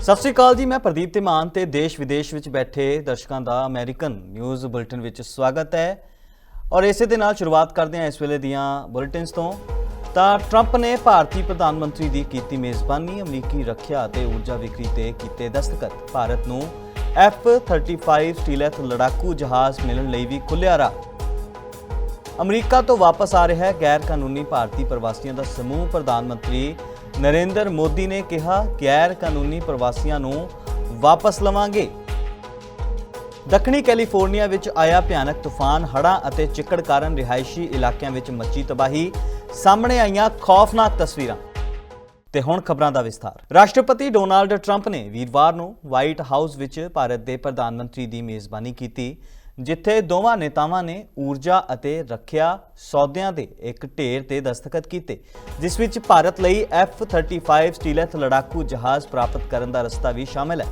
ਸਤਿ ਸ਼੍ਰੀ ਅਕਾਲ ਜੀ, ਮੈਂ ਪ੍ਰਦੀਪ ਧੀਮਾਨ ਤੇ ਦੇਸ਼ ਵਿਦੇਸ਼ ਵਿੱਚ ਬੈਠੇ ਦਰਸ਼ਕਾਂ ਦਾ ਅਮਰੀਕਨ ਨਿਊਜ਼ ਬੁਲੇਟਿਨ ਵਿੱਚ ਸਵਾਗਤ ਹੈ। ਔਰ ਇਸੇ ਦੇ ਨਾਲ ਸ਼ੁਰੂਆਤ ਕਰਦੇ ਹਾਂ ਇਸ ਵੇਲੇ ਦੀਆਂ ਬੁਲੇਟਿਨਸ ਤੋਂ। ਤਾਂ ਟਰੰਪ ਨੇ ਭਾਰਤੀ ਪ੍ਰਧਾਨ ਮੰਤਰੀ ਦੀ ਕੀਤੀ ਮੇਜ਼ਬਾਨੀ, ਅਮਰੀਕੀ ਰੱਖਿਆ ਅਤੇ ਊਰਜਾ ਵਿਕਰੀ ਤੇ ਕੀਤੇ ਦਸਤਖਤ। ਭਾਰਤ ਨੂੰ F-35 ਸਟੀਲਥ ਲੜਾਕੂ ਜਹਾਜ਼ ਮਿਲਣ ਲਈ ਵੀ ਖੁੱਲਿਆ ਰਾਹ। ਅਮਰੀਕਾ ਤੋਂ ਵਾਪਸ ਆ ਰਿਹਾ ਹੈ ਗੈਰ ਕਾਨੂੰਨੀ ਭਾਰਤੀ ਪ੍ਰਵਾਸੀਆਂ ਦਾ ਸਮੂਹ। ਪ੍ਰਧਾਨ ਮੰਤਰੀ ਨਰਿੰਦਰ ਮੋਦੀ ਨੇ ਕਿਹਾ ਗੈਰ ਕਾਨੂੰਨੀ ਪ੍ਰਵਾਸੀਆਂ ਨੂੰ ਵਾਪਸ ਲਵਾਂਗੇ। ਦੱਖਣੀ ਕੈਲੀਫੋਰਨੀਆ ਵਿੱਚ ਆਇਆ ਭਿਆਨਕ ਤੂਫਾਨ, ਹੜ੍ਹਾਂ ਅਤੇ ਚਿੱਕੜ ਕਾਰਨ ਰਿਹਾਇਸ਼ੀ ਇਲਾਕਿਆਂ ਵਿੱਚ ਮੱਚੀ ਤਬਾਹੀ। ਸਾਹਮਣੇ ਆਈਆਂ ਖੌਫਨਾਕ ਤਸਵੀਰਾਂ। ਤੇ ਹੁਣ ਖਬਰਾਂ ਦਾ ਵਿਸਥਾਰ। ਰਾਸ਼ਟਰਪਤੀ ਡੋਨਾਲਡ ਟਰੰਪ ਨੇ ਵੀਰਵਾਰ ਨੂੰ ਵਾਈਟ ਹਾਊਸ ਵਿੱਚ ਭਾਰਤ ਦੇ ਪ੍ਰਧਾਨ ਮੰਤਰੀ ਦੀ ਮੇਜ਼ਬਾਨੀ ਕੀਤੀ। ਜਿੱਥੇ ਦੋਵਾਂ ਨੇਤਾਵਾਂ ਨੇ ਊਰਜਾ ਅਤੇ ਰੱਖਿਆ ਸੌਦਿਆਂ ਦੇ ਇੱਕ ਢੇਰ ਤੇ ਦਸਤਖਤ ਕੀਤੇ, ਜਿਸ ਵਿੱਚ ਭਾਰਤ ਲਈ F-35 ਸਟੀਲਥ ਲੜਾਕੂ ਜਹਾਜ਼ ਪ੍ਰਾਪਤ ਕਰਨ ਦਾ ਰਸਤਾ ਵੀ ਸ਼ਾਮਲ ਹੈ।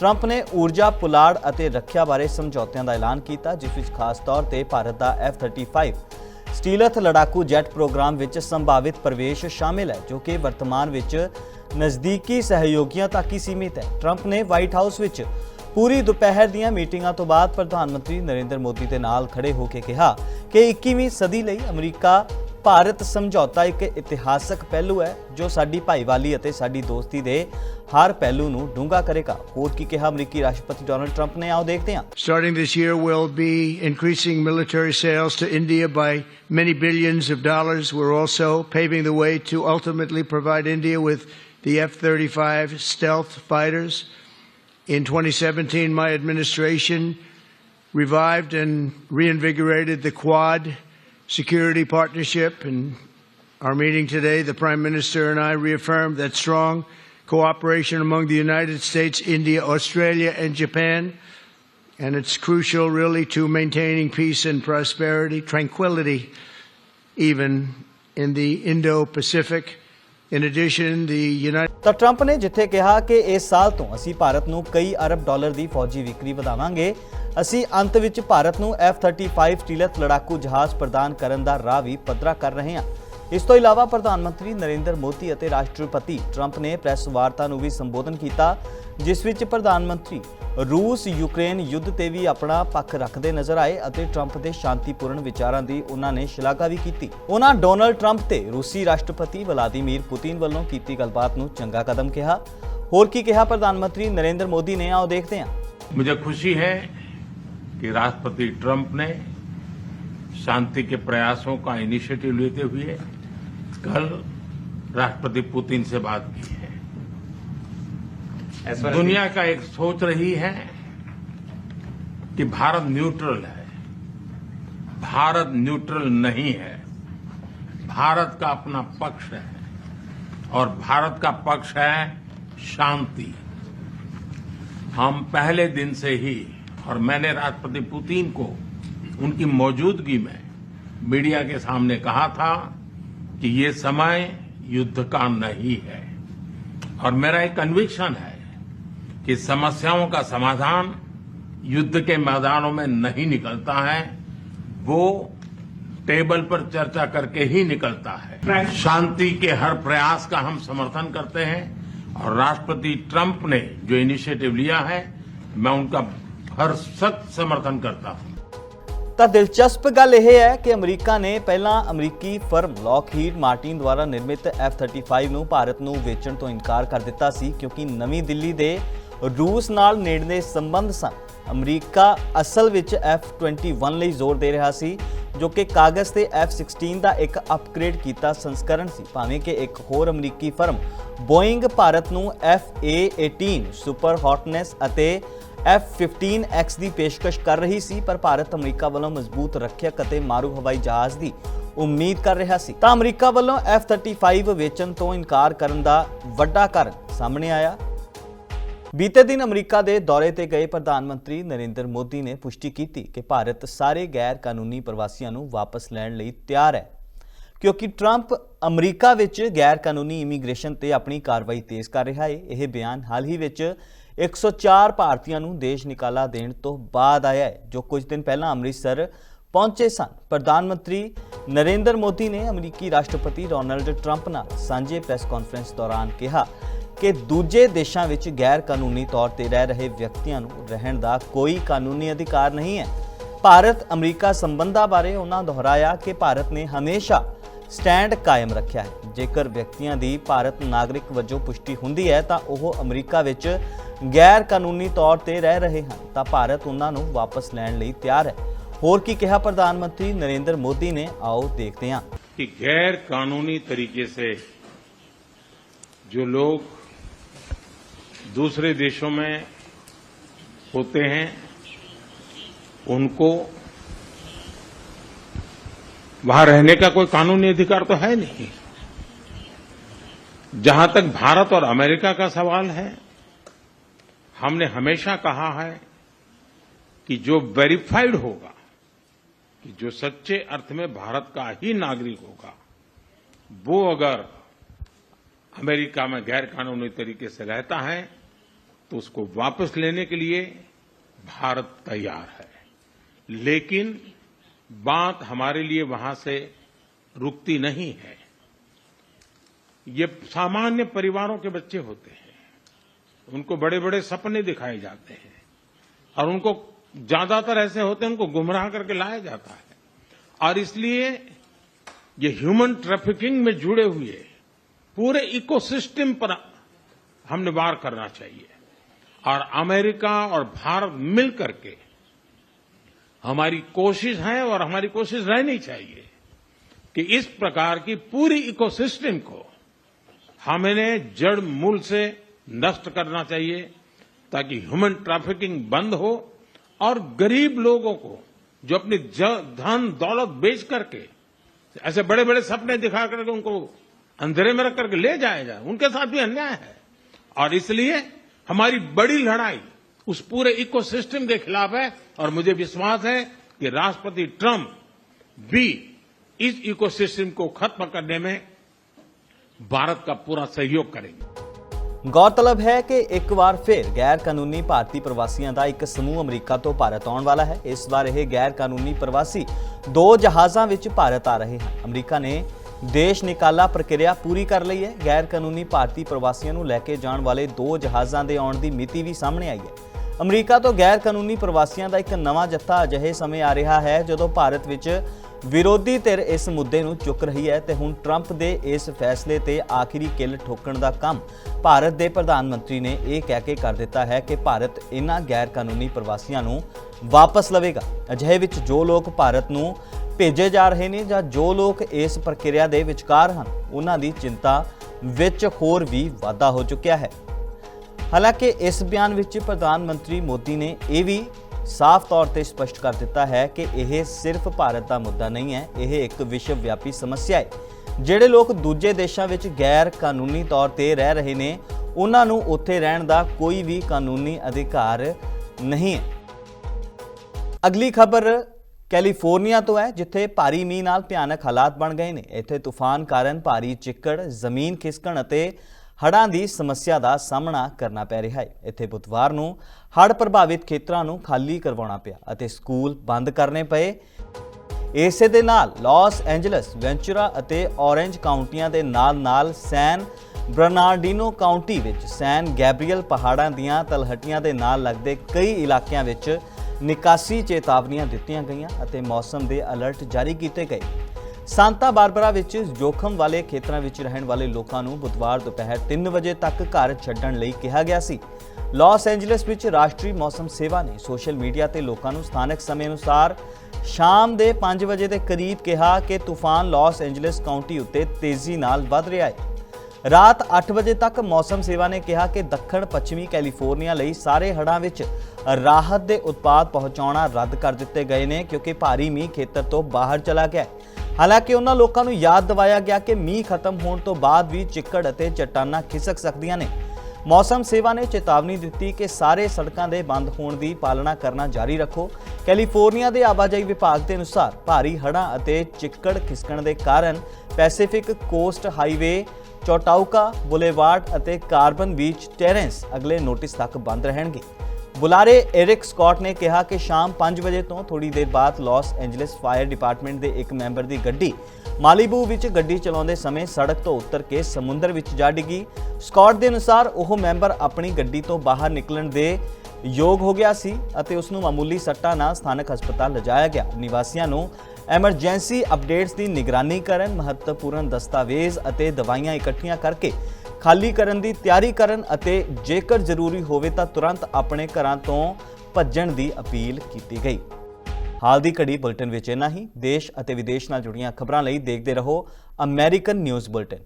ਟਰੰਪ ਨੇ ਊਰਜਾ, ਪੁਲਾੜ ਅਤੇ ਰੱਖਿਆ ਬਾਰੇ ਸਮਝੌਤਿਆਂ ਦਾ ਐਲਾਨ ਕੀਤਾ, ਜਿਸ ਵਿੱਚ ਖਾਸ ਤੌਰ ਤੇ ਭਾਰਤ ਦਾ F-35 ਸਟੀਲਥ ਲੜਾਕੂ ਜੈਟ ਪ੍ਰੋਗਰਾਮ ਵਿੱਚ ਸੰਭਾਵਿਤ ਪ੍ਰਵੇਸ਼ ਸ਼ਾਮਿਲ ਹੈ, ਜੋ ਕਿ ਵਰਤਮਾਨ ਵਿੱਚ ਨਜ਼ਦੀਕੀ ਸਹਿਯੋਗੀਆਂ ਤੱਕ ਹੀ ਸੀਮਿਤ ਹੈ। ਟਰੰਪ ਨੇ ਵਾਈਟ ਹਾਊਸ ਵਿੱਚ ਪੂਰੀ ਦੁਪਹਿਰ ਦੀਆਂ ਮੀਟਿੰਗਾਂ ਤੋਂ ਬਾਅਦ ਪ੍ਰਧਾਨ ਮੰਤਰੀ ਨਰਿੰਦਰ ਮੋਦੀ ਦੇ ਨਾਲ ਖੜੇ ਹੋ ਕੇ ਕਿਹਾ ਕਿ 21ਵੀਂ ਸਦੀ ਲਈ ਅਮਰੀਕਾ ਭਾਰਤ ਸਮਝੌਤਾ ਇੱਕ ਇਤਿਹਾਸਕ ਪਹਿਲੂ ਹੈ ਜੋ ਸਾਡੀ ਭਾਈਵਾਲੀ ਅਤੇ ਸਾਡੀ ਦੋਸਤੀ ਦੇ ਹਰ ਪਹਿਲੂ ਨੂੰ ਡੂੰਘਾ ਕਰੇਗਾ ਹੋਰ ਕੀ ਕਿਹਾ ਅਮਰੀਕੀ ਰਾਸ਼ਟਰਪਤੀ ਡੋਨਲਡ ਟਰੰਪ ਨੇ ਆਓ ਦੇਖਦੇ ਹਾਂ starting this year will be increasing military sales to India by many billions of dollars we are also paving the way to ultimately provide India with the F 35 stealth fighters In 2017, my administration revived and reinvigorated the Quad security partnership. And our meeting today, the Prime Minister and I reaffirmed that strong cooperation among the United States, India, Australia, and Japan and it's crucial really to maintaining peace and prosperity, tranquility, even in the Indo-Pacific. In addition, the United ਤਾਂ Trump ਨੇ ਜਿੱਥੇ ਕਿਹਾ ਕਿ ਇਸ ਸਾਲ ਤੋਂ ਅਸੀਂ ਭਾਰਤ ਨੂੰ ਕਈ ਅਰਬ ਡਾਲਰ ਦੀ ਫੌਜੀ ਵਿਕਰੀ ਵਧਾਵਾਂਗੇ ਅਸੀਂ ਅੰਤ ਵਿੱਚ ਭਾਰਤ ਨੂੰ F-35 ਸਟੀਲਥ ਲੜਾਕੂ ਜਹਾਜ਼ ਪ੍ਰਦਾਨ ਕਰਨ ਦਾ ਰਾਹ ਵੀ ਪੱਧਰਾ ਕਰ ਰਹੇ ਹਾਂ। ਇਸ ਤੋਂ ਇਲਾਵਾ ਪ੍ਰਧਾਨ ਮੰਤਰੀ ਨਰਿੰਦਰ ਮੋਦੀ ਅਤੇ ਰਾਸ਼ਟਰਪਤੀ ਟਰੰਪ ਨੇ ਪ੍ਰੈਸ ਵਾਰਤਾ ਨੂੰ ਵੀ ਸੰਬੋਧਨ ਕੀਤਾ ਜਿਸ ਵਿੱਚ ਪ੍ਰਧਾਨ ਮੰਤਰੀ ਰੂਸ ਯੂਕਰੇਨ ਯੁੱਧ ਤੇ ਵੀ ਆਪਣਾ ਪੱਖ ਰੱਖਦੇ ਨਜ਼ਰ ਆਏ ਅਤੇ ਟਰੰਪ ਦੇ ਸ਼ਾਂਤੀਪੂਰਨ ਵਿਚਾਰਾਂ ਦੀ ਉਹਨਾਂ ਨੇ ਸ਼ਲਾਘਾ ਵੀ ਕੀਤੀ ਉਹਨਾਂ ਡੋਨਲਡ ਟਰੰਪ ਤੇ ਰੂਸੀ ਰਾਸ਼ਟਰਪਤੀ ਵਲਾਦੀਮੀਰ ਪੁਤਿਨ ਵੱਲੋਂ ਕੀਤੀ ਗੱਲਬਾਤ ਨੂੰ ਚੰਗਾ ਕਦਮ ਕਿਹਾ ਹੋਰ ਕੀ ਕਿਹਾ ਪ੍ਰਧਾਨ ਮੰਤਰੀ ਨਰਿੰਦਰ ਮੋਦੀ ਨੇ ਆਓ ਦੇਖਦੇ ਹਾਂ मुझे खुशी है कि राष्ट्रपति ट्रंप ने शांति के प्रयासों का इनिशिएटिव लेते हुए कल राष्ट्रपति पुतिन से बात की है दुनिया का एक सोच रही है कि भारत न्यूट्रल है। भारत न्यूट्रल नहीं है। भारत का अपना पक्ष है और भारत का पक्ष है शांति। हम पहले दिन से ही और मैंने राष्ट्रपति पुतिन को उनकी मौजूदगी में मीडिया के सामने कहा था कि ये समय युद्ध का नहीं है। और मेरा एक कन्विक्शन है कि समस्याओं का समाधान युद्ध के मैदानों में नहीं निकलता है वो टेबल पर चर्चा करके ही निकलता है शांति के हर प्रयास का हम समर्थन करते हैं और राष्ट्रपति ट्रंप ने जो इनिशिएटिव लिया है मैं उनका हर सख्त समर्थन करता हूं ਤਾਂ ਦਿਲਚਸਪ ਗੱਲ ਇਹ ਹੈ ਕਿ ਅਮਰੀਕਾ ਨੇ ਪਹਿਲਾਂ ਅਮਰੀਕੀ ਫਰਮ ਲੌਕਹੀਡ ਮਾਰਟਿਨ ਦੁਆਰਾ ਨਿਰਮਿਤ F-35 ਨੂੰ ਭਾਰਤ ਨੂੰ ਵੇਚਣ ਤੋਂ ਇਨਕਾਰ ਕਰ ਦਿੱਤਾ ਸੀ ਕਿਉਂਕਿ ਨਵੀਂ ਦਿੱਲੀ ਦੇ ਰੂਸ ਨਾਲ ਨੇੜਲੇ ਸੰਬੰਧ ਸਨ। ਅਮਰੀਕਾ ਅਸਲ ਵਿੱਚ F-21 ਲਈ ਜ਼ੋਰ ਦੇ ਰਿਹਾ ਸੀ, ਜੋ ਕਿ ਕਾਗਜ਼ ਤੇ F-16 ਦਾ ਇੱਕ ਅਪਗ੍ਰੇਡ ਕੀਤਾ ਸੰਸਕਰਣ ਸੀ। ਭਾਵੇਂ ਕਿ ਇੱਕ ਹੋਰ ਅਮਰੀਕੀ ਫਰਮ ਬੋਇੰਗ ਭਾਰਤ ਨੂੰ FA-18 ਸੁਪਰ ਹੌਟਨੈਸ ਅਤੇ F-15X ਦੀ ਪੇਸ਼ਕਸ਼ ਕਰ ਰਹੀ ਸੀ, ਪਰ ਭਾਰਤ ਅਮਰੀਕਾ ਵੱਲੋਂ ਮਜ਼ਬੂਤ ਰੱਖਿਅਕ ਅਤੇ ਮਾਰੂ ਹਵਾਈ ਜਹਾਜ਼ ਦੀ ਉਮੀਦ ਕਰ ਰਿਹਾ ਸੀ। ਤਾਂ ਅਮਰੀਕਾ ਵੱਲੋਂ F-35 ਵੇਚਣ ਤੋਂ ਇਨਕਾਰ ਕਰਨ ਦਾ ਵੱਡਾ ਕਾਰਨ ਸਾਹਮਣੇ ਆਇਆ। ਬੀਤੇ ਦਿਨ ਅਮਰੀਕਾ ਦੇ ਦੌਰੇ ਤੇ ਗਏ ਪ੍ਰਧਾਨ ਮੰਤਰੀ ਨਰਿੰਦਰ ਮੋਦੀ ਨੇ ਪੁਸ਼ਟੀ ਕੀਤੀ ਕਿ ਭਾਰਤ ਸਾਰੇ ਗੈਰ ਕਾਨੂੰਨੀ ਪ੍ਰਵਾਸੀਆਂ ਨੂੰ ਵਾਪਸ ਲੈਣ ਲਈ ਤਿਆਰ ਹੈ, ਕਿਉਂਕਿ ਟਰੰਪ ਅਮਰੀਕਾ ਵਿੱਚ ਗੈਰ ਕਾਨੂੰਨੀ ਇਮੀਗ੍ਰੇਸ਼ਨ ਤੇ ਆਪਣੀ ਕਾਰਵਾਈ ਤੇਜ਼ ਕਰ ਰਿਹਾ ਹੈ ਇਹ ਬਿਆਨ ਹਾਲ ਹੀ ਵਿੱਚ 104 ਭਾਰਤੀਆਂ ਨੂੰ ਦੇਸ਼ ਨਿਕਾਲਾ ਦੇਣ ਤੋਂ ਬਾਅਦ ਆਇਆ ਹੈ ਜੋ ਕੁਝ ਦਿਨ ਪਹਿਲਾਂ ਅੰਮ੍ਰਿਤਸਰ ਪਹੁੰਚੇ ਸਨ। ਪ੍ਰਧਾਨ ਮੰਤਰੀ ਨਰਿੰਦਰ ਮੋਦੀ ਨੇ ਅਮਰੀਕੀ ਰਾਸ਼ਟਰਪਤੀ ਡੋਨਲਡ ਟਰੰਪ ਨਾਲ ਸਾਂਝੇ ਪ੍ਰੈਸ ਕਾਨਫਰੰਸ ਦੌਰਾਨ ਕਿਹਾ ਕਿ ਦੂਜੇ ਦੇਸ਼ਾਂ ਵਿੱਚ ਗੈਰ ਕਾਨੂੰਨੀ ਤੌਰ ਤੇ ਰਹਿ ਰਹੇ ਵਿਅਕਤੀਆਂ ਨੂੰ ਰਹਿਣ ਦਾ ਕੋਈ ਕਾਨੂੰਨੀ ਅਧਿਕਾਰ ਨਹੀਂ ਹੈ। ਭਾਰਤ ਅਮਰੀਕਾ ਸੰਬੰਧਾਂ ਬਾਰੇ ਉਹਨਾਂ ਦੁਹਰਾਇਆ ਕਿ ਭਾਰਤ ਨੇ ਹਮੇਸ਼ਾ ਸਟੈਂਡ ਕਾਇਮ ਰੱਖਿਆ ਹੈ। ਜੇਕਰ ਵਿਅਕਤੀਆਂ ਦੀ ਭਾਰਤ ਨਾਗਰਿਕ ਵਜੋਂ ਪੁਸ਼ਟੀ ਹੁੰਦੀ ਹੈ, ਤਾਂ ਉਹ ਅਮਰੀਕਾ ਵਿੱਚ ਗੈਰ ਕਾਨੂੰਨੀ ਤੌਰ ਤੇ ਰਹਿ ਰਹੇ ਹਨ, ਤਾਂ ਭਾਰਤ ਉਹਨਾਂ ਨੂੰ ਵਾਪਸ ਲੈਣ ਲਈ ਤਿਆਰ ਹੈ। ਹੋਰ ਕੀ ਕਿਹਾ ਪ੍ਰਧਾਨ ਮੰਤਰੀ ਨਰਿੰਦਰ ਮੋਦੀ ਨੇ? ਆਓ ਦੇਖਦੇ ਹਾਂ। ਕਿ ਗੈਰ ਕਾਨੂੰਨੀ ਤਰੀਕੇ ਸੇ ਜੋ ਲੋਕ दूसरे देशों में होते हैं, उनको वहाँ रहने का कोई कानूनी अधिकार तो है नहीं। जहाँ तक भारत और अमेरिका का सवाल है, हमने हमेशा कहा है कि जो वेरीफाइड होगा, कि जो सच्चे अर्थ में भारत का ही नागरिक होगा, वो अगर अमेरिका में गैर कानूनी तरीके से रहता है तो उसको वापस लेने के लिए भारत तैयार है। लेकिन बात हमारे लिए वहाँ से रुकती नहीं है। ये सामान्य परिवारों के बच्चे होते हैं। उनको बड़े बड़े सपने दिखाए जाते हैं। और उनको ज़्यादातर ऐसे होते हैं, उनको गुमराह करके लाया जाता है। और इसलिए ये ह्यूमन ट्रैफिकिंग में जुड़े हुए पूरे इकोसिस्टम पर हमने वार करना चाहिए। और अमेरिका और भारत मिल करके हमारी कोशिश है और हमारी कोशिश रहनी चाहिए कि इस प्रकार की पूरी इकोसिस्टम को हमें जड़ मूल से नष्ट करना चाहिए ताकि ह्यूमन ट्रैफिकिंग बंद हो और गरीब लोगों को जो अपनी धन, दौलत बेच करके ऐसे बड़े बड़े सपने दिखा करके उनको अंधेरे में रख करके ले जाया जाए, उनके साथ भी अन्याय है। और इसलिए हमारी बड़ी लड़ाई उस पूरे इकोसिस्टम के खिलाफ है और मुझे विश्वास है कि राष्ट्रपति ट्रंप भी इस इकोसिस्टम को खत्म करने में भारत का पूरा सहयोग करेंगे ਗੌਰਤਲਬ ਹੈ ਕਿ ਇੱਕ ਵਾਰ ਫਿਰ ਗੈਰ ਕਾਨੂੰਨੀ ਭਾਰਤੀ ਪ੍ਰਵਾਸੀਆਂ ਦਾ ਇੱਕ ਸਮੂਹ ਅਮਰੀਕਾ ਤੋਂ ਭਾਰਤ ਆਉਣ ਵਾਲਾ ਹੈ ਇਸ ਵਾਰ ਇਹ ਗੈਰ ਕਾਨੂੰਨੀ ਪ੍ਰਵਾਸੀ ਦੋ ਜਹਾਜ਼ਾਂ ਵਿੱਚ ਭਾਰਤ ਆ ਰਹੇ ਹਨ ਅਮਰੀਕਾ ਨੇ ਦੇਸ਼ ਨਿਕਾਲਾ ਪ੍ਰਕਿਰਿਆ ਪੂਰੀ ਕਰ ਲਈ ਹੈ। ਗੈਰ ਕਾਨੂੰਨੀ ਭਾਰਤੀ ਪ੍ਰਵਾਸੀਆਂ ਨੂੰ ਲੈ ਕੇ ਜਾਣ ਵਾਲੇ ਦੋ ਜਹਾਜ਼ਾਂ ਦੇ ਆਉਣ ਦੀ ਮਿਤੀ ਵੀ ਸਾਹਮਣੇ ਆਈ ਹੈ। ਅਮਰੀਕਾ ਤੋਂ ਗੈਰ ਕਾਨੂੰਨੀ ਪ੍ਰਵਾਸੀਆਂ ਦਾ ਇੱਕ ਨਵਾਂ ਜੱਥਾ ਅਜਿਹੇ ਸਮੇਂ ਆ ਰਿਹਾ ਹੈ, ਜਦੋਂ ਭਾਰਤ ਵਿੱਚ ਵਿਰੋਧੀ ਧਿਰ ਇਸ ਮੁੱਦੇ ਨੂੰ ਚੁੱਕ ਰਹੀ ਹੈ ਤੇ ਹੁਣ ਟਰੰਪ ਦੇ ਇਸ ਫੈਸਲੇ ਤੇ ਆਖਰੀ ਕਿੱਲ ਠੋਕਣ ਦਾ ਕੰਮ ਭਾਰਤ ਦੇ ਪ੍ਰਧਾਨ ਮੰਤਰੀ ਨੇ ਇਹ ਕਹਿ ਕੇ ਕਰ ਦਿੱਤਾ ਹੈ ਕਿ ਭਾਰਤ ਇਹਨਾਂ ਗੈਰ ਕਾਨੂੰਨੀ ਪ੍ਰਵਾਸੀਆਂ ਨੂੰ ਵਾਪਸ ਲਵੇਗਾ। ਅਜਿਹੇ ਵਿੱਚ ਜੋ ਲੋਕ ਭਾਰਤ ਨੂੰ ਭੇਜੇ ਜਾ ਰਹੇ ਨੇ ਜਾਂ ਜੋ ਲੋਕ ਇਸ ਪ੍ਰਕਿਰਿਆ ਦੇ ਵਿਚਕਾਰ ਹਨ, ਉਹਨਾਂ ਦੀ ਚਿੰਤਾ ਵਿੱਚ ਹੋਰ ਵੀ ਵਾਧਾ ਹੋ ਚੁੱਕਿਆ ਹੈ। ਹਾਲਾਂਕਿ ਇਸ ਬਿਆਨ ਵਿੱਚ ਪ੍ਰਧਾਨ ਮੰਤਰੀ ਮੋਦੀ ਨੇ ਇਹ ਵੀ ਸਾਫ਼ ਤੌਰ ਤੇ ਸਪਸ਼ਟ ਕਰ ਦਿੱਤਾ ਹੈ ਕਿ ਇਹ ਸਿਰਫ ਭਾਰਤ ਦਾ ਮੁੱਦਾ ਨਹੀਂ ਹੈ, ਇਹ ਇੱਕ ਵਿਸ਼ਵ ਵਿਆਪੀ ਸਮੱਸਿਆ ਹੈ। ਜਿਹੜੇ ਲੋਕ ਦੂਜੇ ਦੇਸ਼ਾਂ ਵਿੱਚ ਗੈਰ ਕਾਨੂੰਨੀ ਤੌਰ ਤੇ ਰਹਿ ਰਹੇ ਨੇ, ਉਹਨਾਂ ਨੂੰ ਉੱਥੇ ਰਹਿਣ ਦਾ ਕੋਈ ਵੀ ਕਾਨੂੰਨੀ ਅਧਿਕਾਰ ਨਹੀਂ ਹੈ। ਅਗਲੀ ਖਬਰ ਕੈਲੀਫੋਰਨੀਆ ਤੋਂ ਹੈ, ਜਿੱਥੇ ਭਾਰੀ ਮੀਂਹ ਨਾਲ ਭਿਆਨਕ ਹਾਲਾਤ ਬਣ ਗਏ ਨੇ। ਇੱਥੇ ਤੂਫਾਨ ਕਾਰਨ ਭਾਰੀ ਚਿੱਕੜ, ਜ਼ਮੀਨ ਖਿਸਕਣ ਅਤੇ ਹੜ੍ਹਾਂ ਦੀ ਸਮੱਸਿਆ ਦਾ ਸਾਹਮਣਾ ਕਰਨਾ ਪੈ ਰਿਹਾ ਹੈ। ਇੱਥੇ ਬੁੱਧਵਾਰ ਨੂੰ ਹੜ੍ਹ ਪ੍ਰਭਾਵਿਤ ਖੇਤਰਾਂ ਨੂੰ ਖਾਲੀ ਕਰਵਾਉਣਾ ਪਿਆ ਅਤੇ ਸਕੂਲ ਬੰਦ ਕਰਨੇ ਪਏ। ਇਸੇ ਦੇ ਨਾਲ ਲਾਸ ਐਂਜਲਸ ਵੈਂਚੁਰਾ ਅਤੇ ਔਰੇਂਜ ਕਾਉਂਟੀਆਂ ਦੇ ਨਾਲ-ਨਾਲ ਸੈਨ ਬਰਨਾਰਡੀਨੋ ਕਾਉਂਟੀ ਵਿੱਚ ਸੈਨ ਗੈਬਰੀਅਲ ਪਹਾੜਾਂ ਦੀਆਂ ਤਲਹਟੀਆਂ ਦੇ ਨਾਲ ਲੱਗਦੇ ਕਈ ਇਲਾਕਿਆਂ ਵਿੱਚ ਨਿਕਾਸੀ ਚੇਤਾਵਨੀਆਂ ਦਿੱਤੀਆਂ ਗਈਆਂ ਅਤੇ ਮੌਸਮ ਦੇ ਅਲਰਟ ਜਾਰੀ ਕੀਤੇ ਗਏ। ਸਾਂਤਾ ਬਾਰਬਰਾ ਵਿੱਚ ਜੋਖਮ ਵਾਲੇ ਖੇਤਰਾਂ ਵਿੱਚ ਰਹਿਣ ਵਾਲੇ ਲੋਕਾਂ ਨੂੰ ਬੁੱਧਵਾਰ ਦੁਪਹਿਰ 3 ਵਜੇ ਤੱਕ ਘਰ ਛੱਡਣ ਲਈ ਕਿਹਾ ਗਿਆ ਸੀ। ਲਾਸ ਐਂਜਲਸ ਵਿੱਚ ਰਾਸ਼ਟਰੀ ਮੌਸਮ ਸੇਵਾ ਨੇ ਸੋਸ਼ਲ ਮੀਡੀਆ ਤੇ ਲੋਕਾਂ ਨੂੰ ਸਥਾਨਕ ਸਮੇਂ ਅਨੁਸਾਰ ਸ਼ਾਮ ਦੇ 5 ਵਜੇ ਦੇ ਕਰੀਬ ਕਿਹਾ ਕਿ ਤੂਫਾਨ ਲਾਸ ਐਂਜਲਸ ਕਾਉਂਟੀ ਉੱਤੇ ਤੇਜ਼ੀ ਨਾਲ ਵੱਧ ਰਿਹਾ ਹੈ। ਰਾਤ 8 ਵਜੇ ਤੱਕ ਮੌਸਮ ਸੇਵਾ ਨੇ ਕਿਹਾ ਕਿ ਦੱਖਣ ਪੱਛਮੀ ਕੈਲੀਫੋਰਨੀਆ ਲਈ ਸਾਰੇ ਹੜ੍ਹਾਂ ਵਿੱਚ ਰਾਹਤ ਦੇ ਉਤਪਾਦ ਪਹੁੰਚਾਉਣਾ ਰੱਦ ਕਰ ਦਿੱਤੇ ਗਏ ਨੇ ਕਿਉਂਕਿ ਭਾਰੀ ਮੀਂਹ ਖੇਤਰ ਤੋਂ ਬਾਹਰ ਚਲਾ ਗਿਆ ਹੈ। ਹਾਲਾਂਕਿ ਉਹਨਾਂ ਲੋਕਾਂ ਨੂੰ ਯਾਦ ਦਿਵਾਇਆ ਗਿਆ ਕਿ ਮੀਂਹ ਖਤਮ ਹੋਣ ਤੋਂ ਬਾਅਦ ਵੀ ਚਿੱਕੜ ਅਤੇ ਚਟਾਨਾਂ ਖਿਸਕ ਸਕਦੀਆਂ ਨੇ। ਮੌਸਮ ਸੇਵਾ ਨੇ ਚੇਤਾਵਨੀ ਦਿੱਤੀ ਕਿ ਸਾਰੇ ਸੜਕਾਂ ਦੇ ਬੰਦ ਹੋਣ ਦੀ ਪਾਲਣਾ ਕਰਨਾ ਜਾਰੀ ਰੱਖੋ। ਕੈਲੀਫੋਰਨੀਆ ਦੇ ਆਵਾਜਾਈ ਵਿਭਾਗ ਦੇ ਅਨੁਸਾਰ ਭਾਰੀ ਹੜ੍ਹਾਂ ਅਤੇ ਚਿੱਕੜ ਖਿਸਕਣ ਦੇ ਕਾਰਨ Pacific Coast Highway, Chautauqua, Boulevard ਅਤੇ ਕਾਰਬਨ ਬੀਚ ਟੈਰੇਂਸ ਅਗਲੇ ਨੋਟਿਸ ਤੱਕ ਬੰਦ ਰਹਿਣਗੇ। ਬੁਲਾਰੇ ਐਰਿਕ ਸਕਾਟ ਨੇ ਕਿਹਾ ਕਿ ਸ਼ਾਮ 5 ਵਜੇ ਤੋਂ ਥੋੜੀ ਦੇਰ ਬਾਅਦ ਲਾਸ ਐਂਜਲਸ ਫਾਇਰ ਡਿਪਾਰਟਮੈਂਟ ਦੇ ਇੱਕ ਮੈਂਬਰ ਦੀ ਗੱਡੀ ਮਾਲੀਬੂ ਵਿੱਚ ਗੱਡੀ ਚਲਾਉਂਦੇ ਸਮੇਂ ਸੜਕ ਤੋਂ ਉਤਰ ਕੇ ਸਮੁੰਦਰ ਵਿੱਚ ਜਾ ਡਿੱਗੀ। ਸਕਾਟ ਦੇ ਅਨੁਸਾਰ ਉਹ ਮੈਂਬਰ ਆਪਣੀ ਗੱਡੀ ਤੋਂ ਬਾਹਰ ਨਿਕਲਣ ਦੇ ਯੋਗ ਹੋ ਗਿਆ ਸੀ ਅਤੇ ਉਸ ਨੂੰ ਮਾਮੂਲੀ ਸੱਟਾਂ ਨਾਲ ਸਥਾਨਕ ਹਸਪਤਾਲ ਲਿਜਾਇਆ ਗਿਆ। ਨਿਵਾਸੀਆਂ ਨੂੰ ਐਮਰਜੈਂਸੀ ਅਪਡੇਟਸ ਦੀ ਨਿਗਰਾਨੀ ਕਰਨ ਮਹੱਤਵਪੂਰਨ ਦਸਤਾਵੇਜ਼ ਅਤੇ ਦਵਾਈਆਂ ਇਕੱਠੀਆਂ ਕਰਕੇ ਖਾਲੀ ਕਰਨ ਦੀ ਤਿਆਰੀ ਕਰਨ ਅਤੇ ਜੇਕਰ ਜ਼ਰੂਰੀ ਹੋਵੇ ਤਾਂ ਤੁਰੰਤ ਆਪਣੇ ਘਰਾਂ ਤੋਂ ਭੱਜਣ ਦੀ ਅਪੀਲ ਕੀਤੀ ਗਈ। ਹਾਲ ਦੀ ਘੜੀ ਬੁਲਟਨ ਵਿੱਚ ਇੰਨਾ ਹੀ। ਦੇਸ਼ ਅਤੇ ਵਿਦੇਸ਼ ਨਾਲ ਜੁੜੀਆਂ ਖਬਰਾਂ ਲਈ ਦੇਖਦੇ ਰਹੋ ਅਮਰੀਕਨ ਨਿਊਜ਼ ਬੁਲਟਨ।